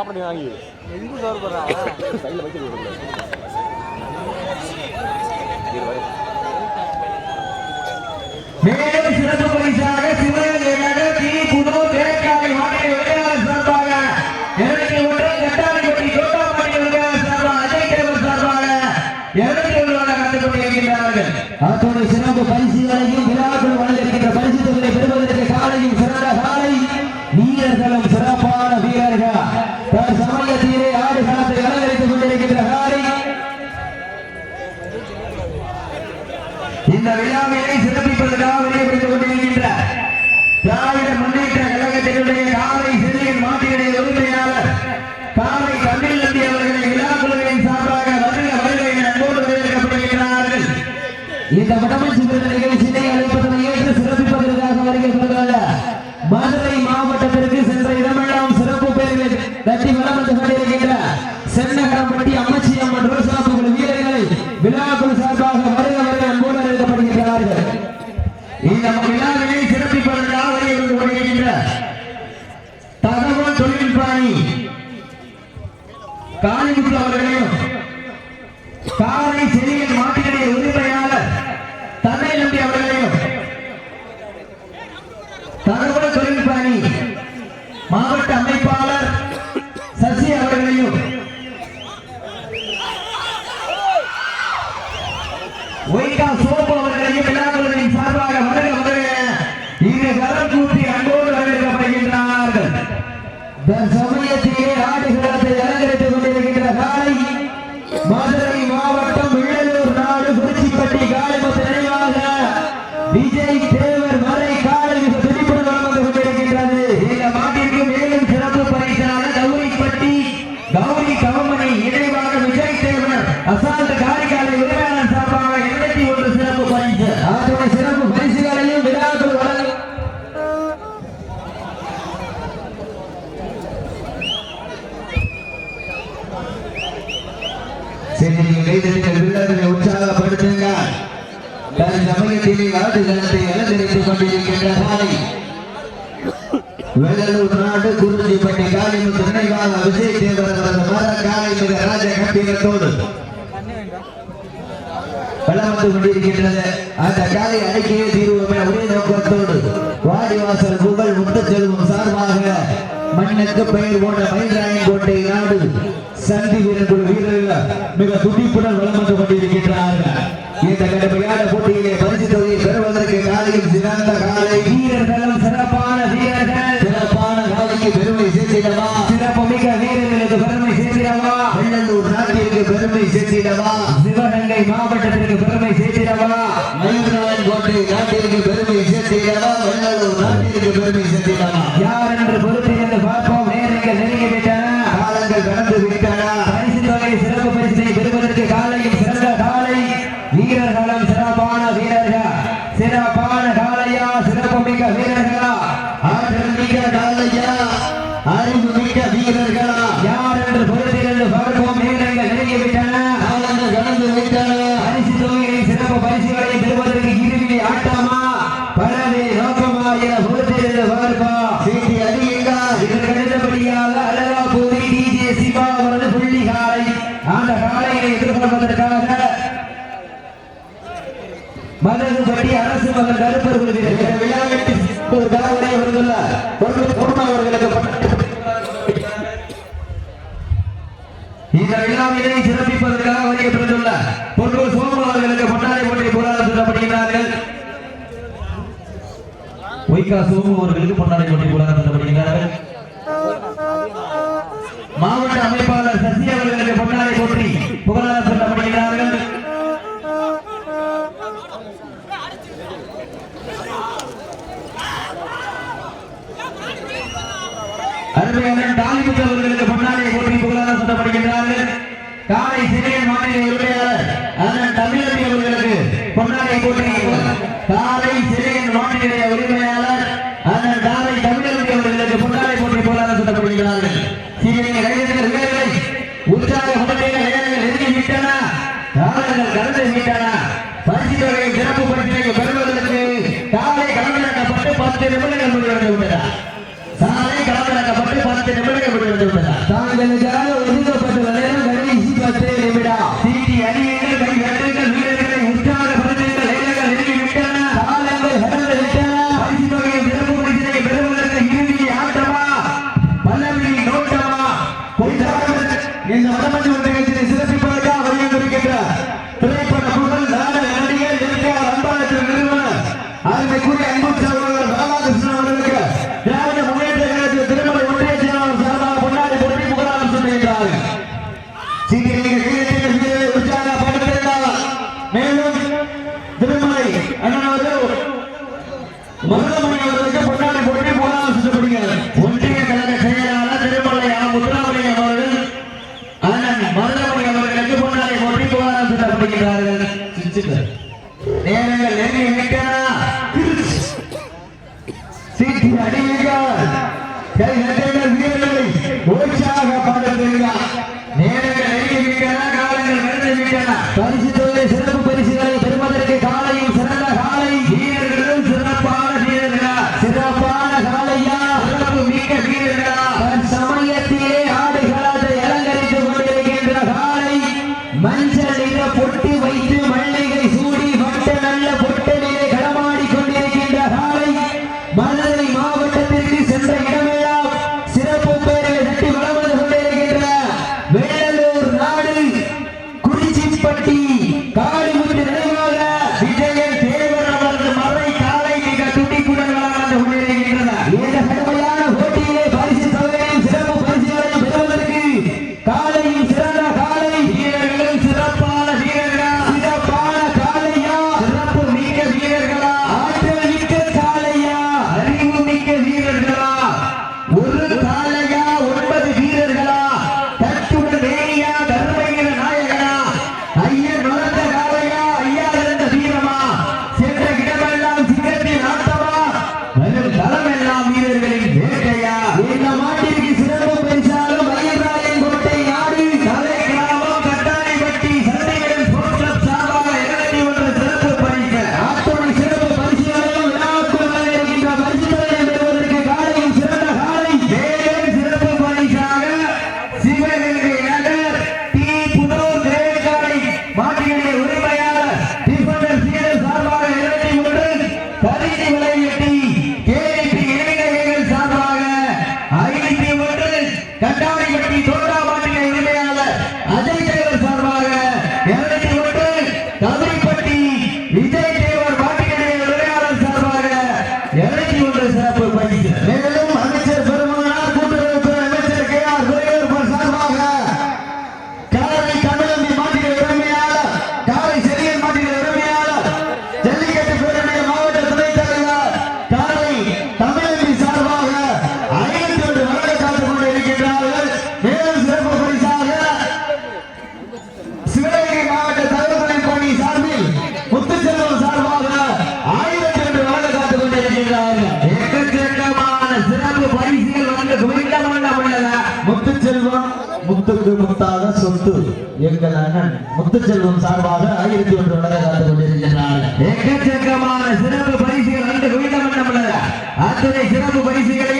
சாப்பிட வாங்கி எங்க சாப்பிட்றா சைடில் வச்சு மேலும் சிறப்பு பரிசாக சிவகங்கையாக டி குணோ கூட்டி அன்போடு வரவேற்கப்படுகின்றார்கள். கம்பீரத்தோடு வளம் வந்து கொண்டிருக்கின்றது அந்த காலை அடக்கியே தீர்வோம் என ஒரே நோக்கத்தோடு. வாடிவாசல் புகழ் முத்துச்செல்வம் சார்பாக மண்ணுக்கு பெயர் போன மயில்ராயன் கோட்டை நாடு சந்தி வீரர் வீரர்கள் மிக துடிப்புடன் வளம் வந்து கொண்டிருக்கின்றார்கள். இந்த கடுமையான போட்டியிலே பரிசு தொகையை பெறுவதற்கு காலையில் சிறந்த காலை. வீரர்களும் சிறப்பான வீரர்கள். சிறப்பான காலைக்கு பெருமை சேர்த்திடவா சிறப்பு மிக்க வீரர்களுக்கு பெருமை சேர்த்திடவா வெள்ளலூர் நாட்டிற்கு பெருமை சேர்த்திடவா? சிவகங்கை மாவட்டத்திற்கு பெருமை சேர்த்திடவா? மயூரநாதன் கோட்டை நாட்டிற்கு பெருமை சேர்த்திடவா? வெள்ளலூர் நாட்டிற்கு பெருமை சேர்த்திடவா? யார் என்று அந்த காலையை எதிர்கொள்வதற்காக மதகுபட்டி அரசு மகன் கருப்பர் குழுவினர் இந்த விழாவிற்கு ஒரு கலவரை வருந்துள்ள ஒரு பொறுமை அவர்களுக்கு இந்த விழாவினை சிறப்பிப்பதற்காக வருகின்றுள்ள பொன்னூர் சோமன் அவர்களுக்கு பட்டாளி போட்டி போராட சொல்லப்படுகிறார்கள் ஒய்கா சோமு அவர்களுக்கு பொன்னாடை போட்டி போராட அருமையான டாலிமுத்து அவர்களுக்கு பொன்னாடை போட்டி காலை சிறிய மாநில உரிமையாளர் அண்ணன் தமிழதி அவர்களுக்கு பொன்னாடை போட்டி காலை சிறிய மாநில உரிமையாளர் அண்ணன் காலை தமிழதி அவர்களுக்கு பொன்னாடை போட்டி புகழார சொல்லப்படுகிறார்கள் சிறிய கைதர்கள் வீரர்களை உற்சாகப்படுத்திய காலங்கள் கடந்து பரிசு சிறப்பு பெறுவதற்கு காலை கலந்துரைக்கப்பட்டு பத்து நிமிடங்கள் முடிவடைந்து விட்டன சாலை களமிறக்கப்பட்டு பத்து நிமிடங்கள் முடிவடைந்து விட்டன விட்டன பரிசு தொகை yeah இரண்டாயிரம் முத்து எங்கள் அண்ணன் முத்துச்செல்வம் சார்பாக ஆயிரத்தி ஒன்று வளர காத்துக் கொண்டிருக்கிறார்கள் எக்கச்சக்கமான சிறப்பு பரிசுகள் அன்று குவிந்த மண்டலம் அத்தனை சிறப்பு பரிசுகளை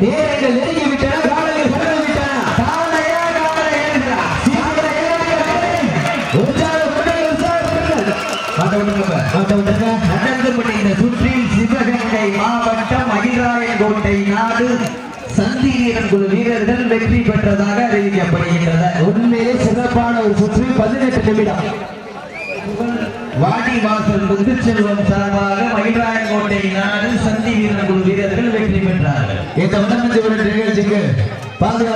நேரங்கள் நெருங்கிவிட்டன மாவட்டம் மகிழ்ராயன் கோட்டை நாடு. சந்தி குழு வீரர்கள் வெற்றி பெற்றதாக அறிவிக்கப்படுகின்றன. உண்மையிலே சிறப்பான ஒரு சுற்று பதினெட்டு நிமிடம். வாடி வாசல் முத்துச்செல்வம் சார்பாக மயிலாயங்கோட்டை நாடு சந்தி வீரன் குழு வீரர்கள் வெற்றி பெற்றார்கள். இந்த முதலமைச்சர் நிகழ்ச்சிக்கு பாதுகாப்பு